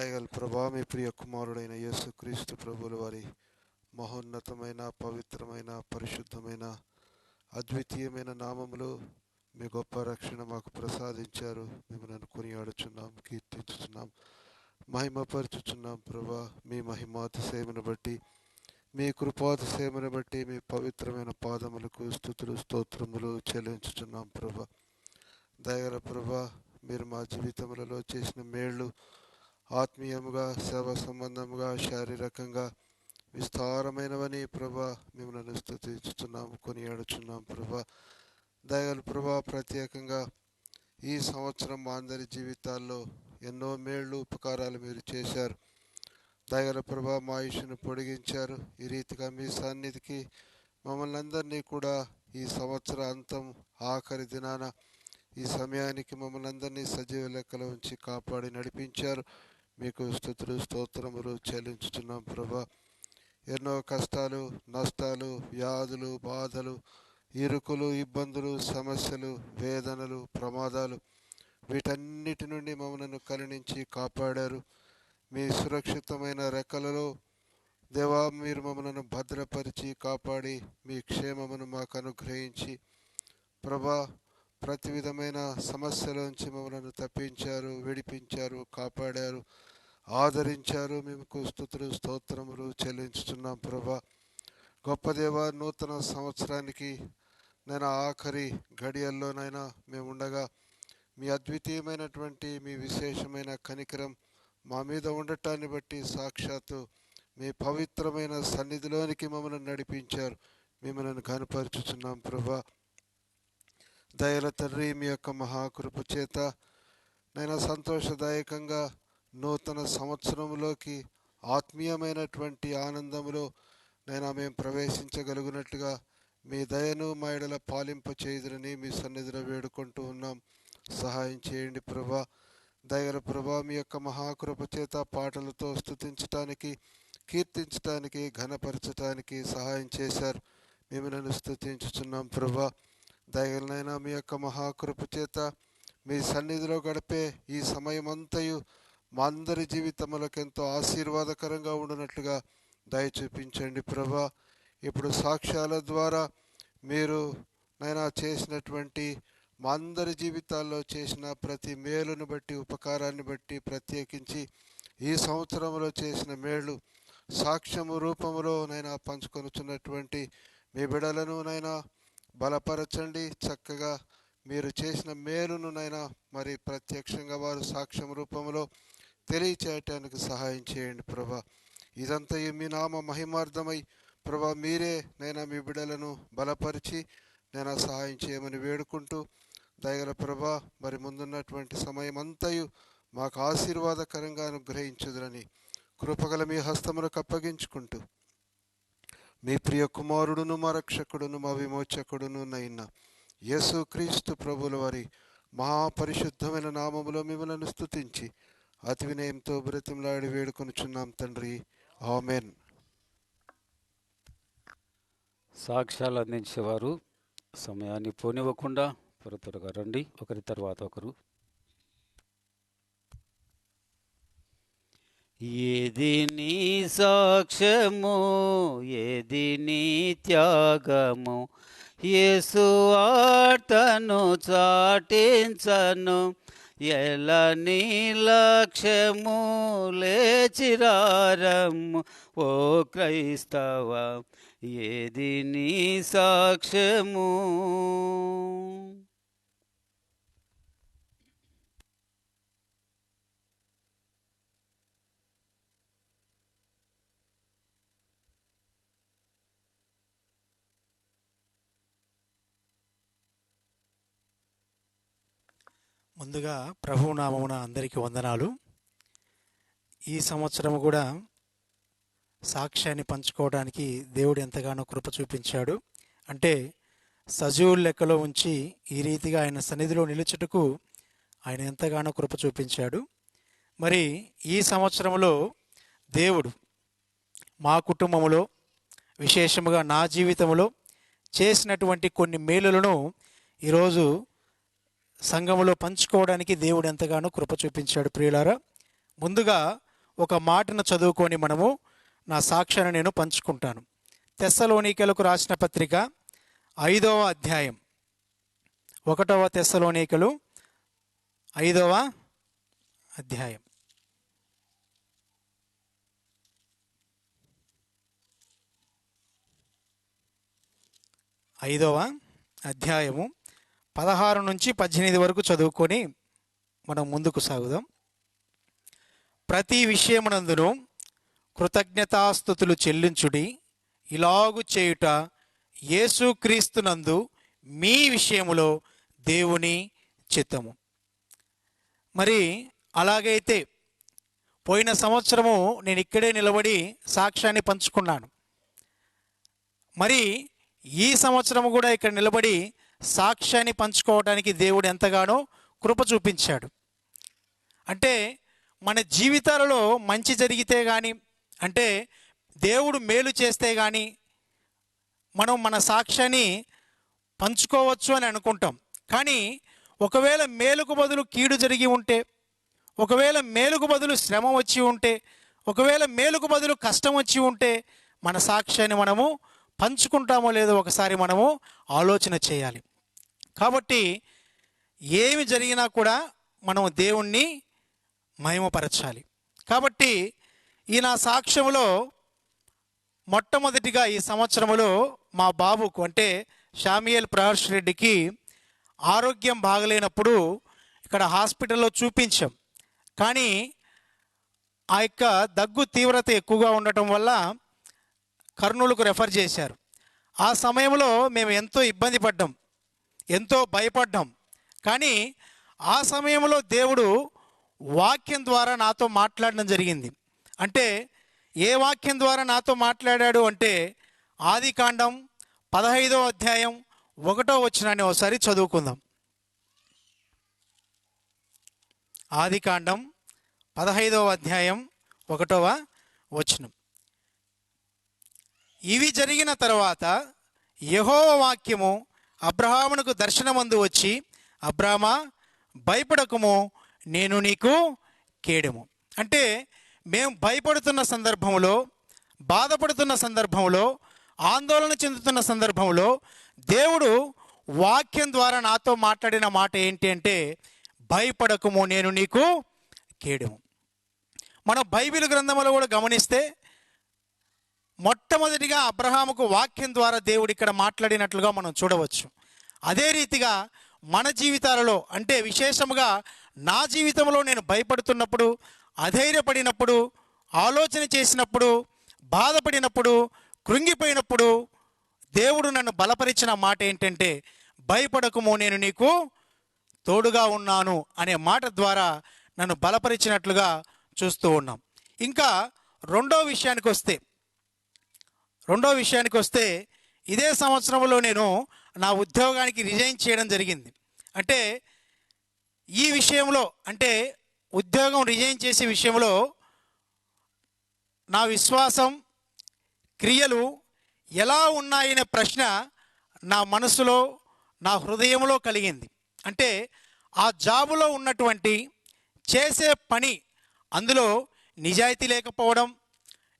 దయగల ప్రభా మీ ప్రియ కుమారుడైన యేసుక్రీస్తు ప్రభుల వారి మహోన్నతమైన పవిత్రమైన పరిశుద్ధమైన అద్వితీయమైన నామములు మీ గొప్ప రక్షణ మాకు ప్రసాదించారు. మేము నన్ను కొనియాడుచున్నాం కీర్తించుచున్నాం మహిమపరచుచున్నాం ప్రభా. మీ మహిమాతిశయమును బట్టి మీ కృపాతిశయమును బట్టి మీ పవిత్రమైన పాదములకు స్థుతులు స్తోత్రములు చెల్లించుచున్నాం ప్రభా. దయగల ప్రభా మీరు మా జీవితములలో చేసిన మేళ్ళు ఆత్మీయముగా సేవ సంబంధముగా శారీరకంగా విస్తారమైనవని ప్రభా మిమ్మల్ని స్థుతించుతున్నాం కొనియాడుచున్నాం ప్రభా. దయగల ప్రభా ప్రత్యేకంగా ఈ సంవత్సరం మా అందరి జీవితాల్లో ఎన్నో మేళ్ళు ఉపకారాలు మీరు చేశారు. దయగల ప్రభా మా ఆయుష్ను పొడిగించారు. ఈ రీతిగా మీ సన్నిధికి మమ్మల్ని అందరినీ కూడా ఈ సంవత్సర అంతం ఆఖరి దినాన ఈ సమయానికి మమ్మల్ని అందరినీ సజీవ లెక్కలో ఉంచి కాపాడి నడిపించారు. మీకు స్థుతులు స్తోత్రములు చెల్లించుచున్నాం ప్రభా. ఎన్నో కష్టాలు నష్టాలు వ్యాధులు బాధలు ఇరుకులు ఇబ్బందులు సమస్యలు వేదనలు ప్రమాదాలు వీటన్నిటి నుండి మమ్మల్ని కరుణించి కాపాడారు. మీ సురక్షితమైన రెక్కలలో దేవా మీరు మమ్మల్ని భద్రపరిచి కాపాడి మీ క్షేమమును మాకు అనుగ్రహించి ప్రభా ప్రతి విధమైన సమస్యలోంచి మమ్మల్ని తప్పించారు విడిపించారు కాపాడారు. ఆదరించారు. మేము స్థుతులు స్తోత్రములు చెల్లించుతున్నాం ప్రభా. గొప్ప దేవ నూతన సంవత్సరానికి నేను ఆఖరి గడియల్లోనైనా మేము ఉండగా మీ అద్వితీయమైనటువంటి మీ విశేషమైన కనికరం మా మీద ఉండటాన్ని బట్టి సాక్షాత్తు మీ పవిత్రమైన సన్నిధిలోనికి మమ్మల్ని నడిపించారు. మిమ్మల్ని కనపరుచుచున్నాం ప్రభా. దయల తండ్రి మీ యొక్క మహాకృప చేత నేను సంతోషదాయకంగా నూతన సంవత్సరంలోకి ఆత్మీయమైనటువంటి ఆనందంలో నైనా మేము ప్రవేశించగలిగినట్లుగా మీ దయను మా ఎడల పాలింప చేయుదురని మీ సన్నిధిలో వేడుకుంటూ ఉన్నాం. సహాయం చేయండి ప్రభా. దయగల ప్రభా మీ యొక్క మహాకృప చేత పాటలతో స్తుతించటానికి కీర్తించటానికి ఘనపరచటానికి సహాయం చేశారు. మేము నన్ను స్థుతించుచున్నాం ప్రభా. దయగలనైనా మీ యొక్క మహాకృప చేత మీ సన్నిధిలో గడిపే ఈ సమయం మా అందరి జీవితములకు ఎంతో ఆశీర్వాదకరంగా ఉండనట్లుగా దయ చూపించండి ప్రభా. ఇప్పుడు సాక్ష్యాల ద్వారా మీరు నైనా చేసినటువంటి మా అందరి జీవితాల్లో చేసిన ప్రతి మేలును బట్టి ఉపకారాన్ని బట్టి ప్రత్యేకించి ఈ సంవత్సరంలో చేసిన మేలు సాక్ష్యము రూపంలో నైనా పంచుకొనుచున్నటువంటి మీ బిడలను నైనా బలపరచండి. చక్కగా మీరు చేసిన మేలును నైనా మరి ప్రత్యక్షంగా వారు సాక్ష్యం రూపంలో తెలియచేయటానికి సహాయం చేయండి ప్రభా. ఇదంతా మీ నామ మహిమార్థమై ప్రభా మీరే నైనా మీ బిడలను బలపరిచి నేను సహాయం చేయమని వేడుకుంటూ దయగల ప్రభా మరి ముందున్నటువంటి సమయం అంతయు మాకు ఆశీర్వాదకరంగా అనుగ్రహించుదురని కృపగల మీ హస్తములకు అప్పగించుకుంటూ మీ ప్రియ కుమారుడును మా రక్షకుడును మా విమోచకుడును నైనా యేసు క్రీస్తు ప్రభుల వారి మహాపరిశుద్ధమైన నామములో మిమ్మలను స్తుతించి అతి వినయంతో బ్రతిమలాడి వేడుకొనుచున్నాం తండ్రి. ఆమెన్. సాక్ష్యాలు అందించేవారు సమయాన్ని పోనివ్వకుండా త్వర త్వరగా రండి. ఒకరి తర్వాత ఒకరు. ఏది నీ సాక్ష్యము ఏది నీ త్యాగము యేసు వార్తను చాటించను ఎలా నీలక్ష్యము లేచిరారము ఓ క్రైస్తవ ఏది నీ సాక్ష్యము? ముందుగా ప్రభునామమున అందరికీ వందనాలు. ఈ సంవత్సరం కూడా సాక్ష్యాన్ని పంచుకోవడానికి దేవుడు ఎంతగానో కృప చూపించాడు. అంటే సజీవుల లెక్కలో ఉంచి ఈ రీతిగా ఆయన సన్నిధిలో నిలుచుటకు ఆయన ఎంతగానో కృప చూపించాడు. మరి ఈ సంవత్సరంలో దేవుడు మా కుటుంబంలో విశేషముగా నా జీవితంలో చేసినటువంటి కొన్ని మేలులను ఈరోజు సంఘములో పంచుకోవడానికి దేవుడు ఎంతగానో కృప చూపించాడు ప్రియులారా. ముందుగా ఒక మాటను చదువుకొని మనము నా సాక్ష్యాన్ని నేను పంచుకుంటాను. తెస్సలోనికలకు రాసిన పత్రిక ఐదవ అధ్యాయం. ఒకటవ తెస్సలోనికలు ఐదవ అధ్యాయం. ఐదవ అధ్యాయము. పదహారు నుంచి పద్దెనిమిది వరకు చదువుకొని మనం ముందుకు సాగుదాం. ప్రతి విషయమునందును కృతజ్ఞతాస్థుతులు చెల్లించుడి. ఇలాగు చేయుట యేసుక్రీస్తునందు మీ విషయములో దేవుని చిత్తము. మరి అలాగైతే పోయిన సంవత్సరము నేను ఇక్కడే నిలబడి సాక్ష్యాన్ని పంచుకున్నాను. మరి ఈ సంవత్సరం కూడా ఇక్కడ నిలబడి సాక్ష్యాన్ని పంచుకోవడానికి దేవుడు ఎంతగానో కృప చూపించాడు. అంటే మన జీవితాలలో మంచి జరిగితే కానీ అంటే దేవుడు మేలు చేస్తే కానీ మనం మన సాక్ష్యాన్ని పంచుకోవచ్చు అని అనుకుంటాం. కానీ ఒకవేళ మేలుకు బదులు కీడు జరిగి ఉంటే ఒకవేళ మేలుకు బదులు శ్రమ వచ్చి ఉంటే ఒకవేళ మేలుకు బదులు కష్టం వచ్చి ఉంటే మన సాక్ష్యాన్ని మనము పంచుకుంటామో లేదో ఒకసారి మనము ఆలోచన చేయాలి. కాబట్టి ఏమి జరిగినా కూడా మనం దేవుణ్ణి మహిమపరచాలి. కాబట్టి ఈ నా సాక్ష్యంలో మొట్టమొదటిగా ఈ సంవత్సరంలో మా బాబుకు అంటే షామియల్ ప్రహర్ష్ రెడ్డికి ఆరోగ్యం బాగలేనప్పుడు ఇక్కడ హాస్పిటల్లో చూపించాం. కానీ ఆ యొక్క దగ్గు తీవ్రత ఎక్కువగా ఉండటం వల్ల కర్నూలుకు రెఫర్ చేశారు. ఆ సమయంలో మేము ఎంతో ఇబ్బంది పడ్డాం. ఎంతో భయపడ్డాం. కానీ ఆ సమయంలో దేవుడు వాక్యం ద్వారా నాతో మాట్లాడడం జరిగింది. అంటే ఏ వాక్యం ద్వారా నాతో మాట్లాడాడు అంటే ఆది కాండం పదహైదో అధ్యాయం ఒకటో వచ్చినాన్ని ఒకసారి చదువుకుందాం. ఆది కాండం పదహైదవ అధ్యాయం ఒకటవ వచనం. ఇవి జరిగిన తర్వాత యహోవ వాక్యము అబ్రహామునకు దర్శనమందు వచ్చి అబ్రామా భయపడకము నేను నీకు కేడము. అంటే మేము భయపడుతున్న సందర్భంలో బాధపడుతున్న సందర్భంలో ఆందోళన చెందుతున్న సందర్భంలో దేవుడు వాక్యం ద్వారా నాతో మాట్లాడిన మాట ఏంటి అంటే భయపడకము నేను నీకు కేడము. మన బైబిల్ గ్రంథంలో కూడా గమనిస్తే మొట్టమొదటిగా అబ్రహాముకు వాక్యం ద్వారా దేవుడు ఇక్కడ మాట్లాడినట్లుగా మనం చూడవచ్చు. అదే రీతిగా మన జీవితాలలో అంటే విశేషముగా నా జీవితంలో నేను భయపడుతున్నప్పుడు అధైర్యపడినప్పుడు ఆలోచన చేసినప్పుడు బాధపడినప్పుడు కృంగిపోయినప్పుడు దేవుడు నన్ను బలపరిచిన మాట ఏంటంటే భయపడకుము నేను నీకు తోడుగా ఉన్నాను అనే మాట ద్వారా నన్ను బలపరిచినట్లుగా చూస్తూ ఉన్నాం. ఇంకా రెండో విషయానికి వస్తే రెండో విషయానికి వస్తే ఇదే సంవత్సరంలో నేను నా ఉద్యోగానికి రిజైన్ చేయడం జరిగింది. అంటే ఈ విషయంలో అంటే ఉద్యోగం రిజైన్ చేసే విషయంలో నా విశ్వాసం క్రియలు ఎలా ఉన్నాయనే ప్రశ్న నా మనసులో నా హృదయంలో కలిగింది. అంటే ఆ జాబులో ఉన్నటువంటి చేసే పని అందులో నిజాయితీ లేకపోవడం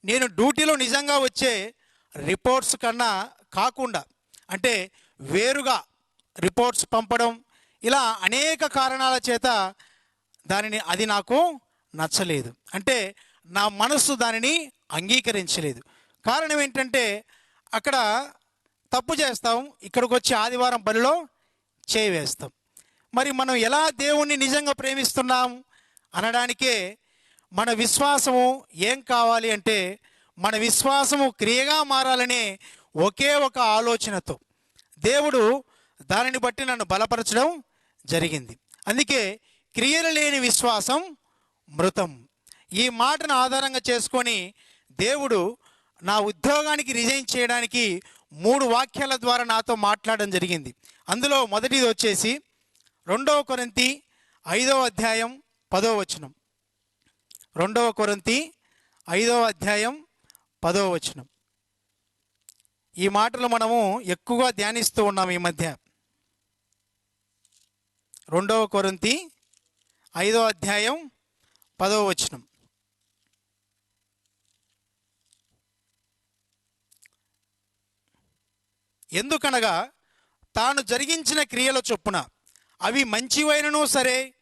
నేను డ్యూటీలో నిజంగా వచ్చే రిపోర్ట్స్ కన్నా కాకుండా అంటే వేరుగా రిపోర్ట్స్ పంపడం ఇలా అనేక కారణాల చేత దానిని అది నాకు నచ్చలేదు. అంటే నా మనస్సు దానిని అంగీకరించలేదు. కారణం ఏంటంటే అక్కడ తప్పు చేస్తాం ఇక్కడికి వచ్చి ఆదివారం బలిలో చేయి వేస్తాం మరి మనం ఎలా దేవుణ్ణి నిజంగా ప్రేమిస్తున్నాం అనడానికే మన విశ్వాసము ఏం కావాలి అంటే మన విశ్వాసము క్రియగా మారాలనే ఒకే ఒక ఆలోచనతో దేవుడు దానిని బట్టి నన్ను బలపరచడం జరిగింది. అందుకే క్రియలు లేని విశ్వాసం మృతం. ఈ మాటను ఆధారంగా చేసుకొని దేవుడు నా ఉద్యోగానికి రిజైన్ చేయడానికి మూడు వాక్యాల ద్వారా నాతో మాట్లాడడం జరిగింది. అందులో మొదటిది వచ్చేసి రెండవ కొరంతి ఐదవ అధ్యాయం పదో వచనం. రెండవ కొరంతి ఐదవ అధ్యాయం పదవ వచనం. ఈ మాటలు మనము ఎక్కువగా ధ్యానిస్తూ ఉన్నాం ఈ మధ్య. రెండవ కొరంతి ఐదవ అధ్యాయం పదవ వచనం. ఎందుకనగా తాను జరిగించిన క్రియల చొప్పున అవి మంచివైనను సరే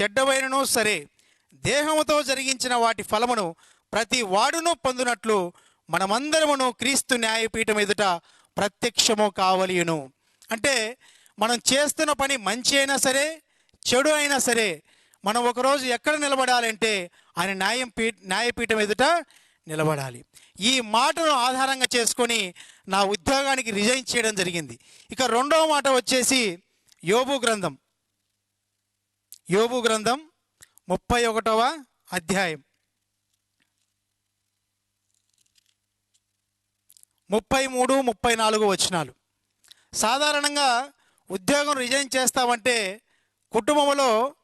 చెడ్డవైనను సరే దేహముతో జరిగించిన వాటి ఫలమును ప్రతి వాడును పొందినట్లు మనమందరమును క్రీస్తు న్యాయపీఠం ఎదుట ప్రత్యక్షము కావలియును. అంటే మనం చేస్తున్న పని మంచి అయినా సరే చెడు అయినా సరే మనం ఒకరోజు ఎక్కడ నిలబడాలంటే ఆయన న్యాయం పీ న్యాయపీఠం ఎదుట నిలబడాలి. ఈ మాటను ఆధారంగా చేసుకొని నా ఉద్యోగానికి రిజైన్ చేయడం జరిగింది. ఇక రెండవ మాట వచ్చేసి యోబు గ్రంథం. యోబు గ్రంథం ముప్పై ఒకటవ అధ్యాయం. ముప్పై మూడు ముప్పై నాలుగు వచనాలు. సాధారణంగా ఉద్యోగం రిజైన్ చేస్తామంటే కుటుంబంలో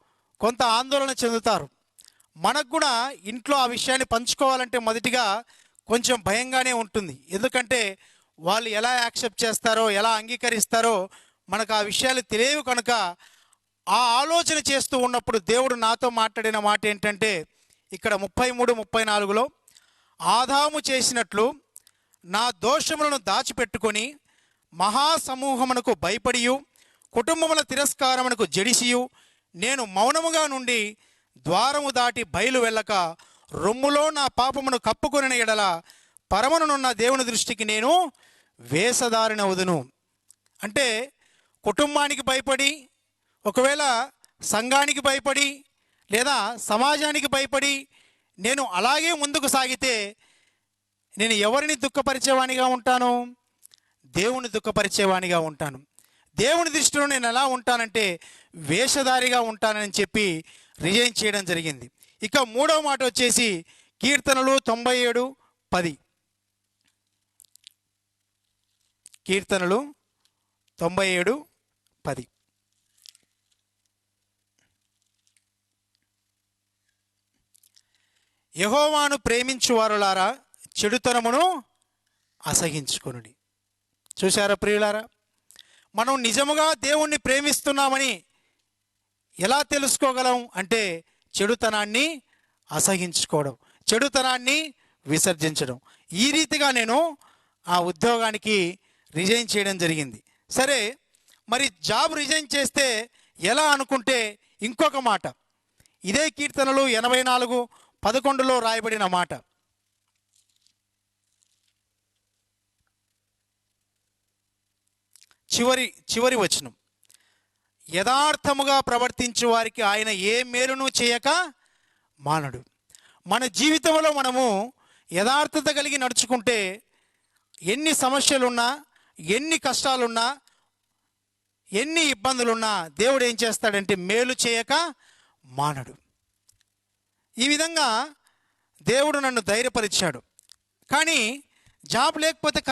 కొంత ఆందోళన చెందుతారు. మనకు కూడా ఇంట్లో ఆ విషయాన్ని పంచుకోవాలంటే మొదటిగా కొంచెం భయంగానే ఉంటుంది. ఎందుకంటే వాళ్ళు ఎలా యాక్సెప్ట్ చేస్తారో ఎలా అంగీకరిస్తారో మనకు ఆ విషయాలు తెలియవు కనుక ఆ ఆలోచన చేస్తూ ఉన్నప్పుడు దేవుడు నాతో మాట్లాడిన మాట ఏంటంటే ఇక్కడ ముప్పై మూడు ముప్పై నాలుగులో ఆదాము చేసినట్లు నా దోషములను దాచిపెట్టుకొని మహాసమూహమునకు భయపడియు కుటుంబముల తిరస్కారమునకు జడిసియు. నేను మౌనముగా నుండి ద్వారము దాటి బయలు వెళ్ళక రొమ్ములో నా పాపమును కప్పుకొనిన ఎడల పరమనున్న దేవుని దృష్టికి నేను వేసదారినవుదును అంటే కుటుంబానికి భయపడి ఒకవేళ సంఘానికి భయపడి లేదా సమాజానికి భయపడి నేను అలాగే ముందుకు సాగితే నేను ఎవరిని దుఃఖపరిచేవానిగా ఉంటాను? దేవుని దుఃఖపరిచేవానిగా ఉంటాను. దేవుని దృష్టిలో నేను ఎలా ఉంటానంటే వేషధారిగా ఉంటానని చెప్పి రిజైన్ చేయడం జరిగింది. ఇక మూడవ మాట వచ్చేసి కీర్తనలు తొంభై ఏడు పది. కీర్తనలు తొంభై ఏడు పది. యహోవాను ప్రేమించువారులారా చెడుతనమును అసహించుకొనుడి. చూశారా ప్రియులారా? మనం నిజముగా దేవుణ్ణి ప్రేమిస్తున్నామని ఎలా తెలుసుకోగలం అంటే చెడుతనాన్ని అసహించుకోవడం చెడుతనాన్ని విసర్జించడం. ఈ రీతిగా నేను ఆ ఉద్యోగానికి రిజైన్ చేయడం జరిగింది. సరే మరి జాబ్ రిజైన్ చేస్తే ఎలా అనుకుంటే ఇంకొక మాట. ఇదే కీర్తనలు ఎనభై నాలుగు పదకొండులో రాయబడిన మాట. చివరి చివరి వచనం. యథార్థముగా ప్రవర్తించు వారికి ఆయన ఏ మేలును చేయక మానడు. మన జీవితంలో మనము యథార్థత కలిగి నడుచుకుంటే ఎన్ని సమస్యలున్నా ఎన్ని కష్టాలున్నా ఎన్ని ఇబ్బందులున్నా దేవుడు ఏం చేస్తాడంటే మేలు చేయక మానడు. ఈ విధంగా దేవుడు నన్ను ధైర్యపరిచాడు. కానీ జాబ్ లేకపోతే